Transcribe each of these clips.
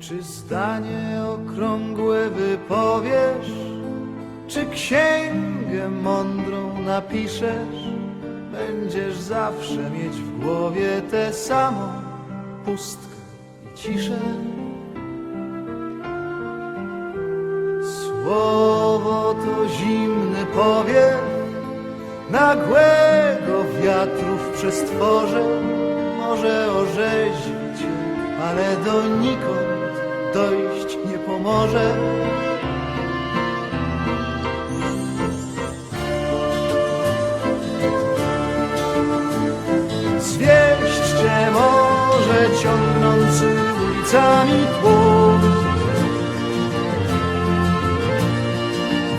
Zdanie okrągłe wypowiesz, czy księgę mądrą napiszesz, będziesz zawsze mieć w głowie tę samą pustkę i ciszę. Słowo to zimny powiew nagłego wiatru w przestworze. Może orzeźwić, ale donikąd dojść nie pomoże. Zwieść, że może ciągnący ulicami tłum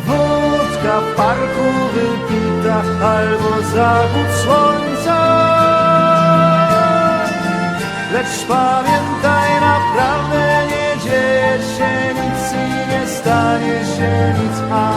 Wódka w parku wypita albo zachód słońca Lecz pamiętaj, naprawdę się nic i nie stanie się nic aż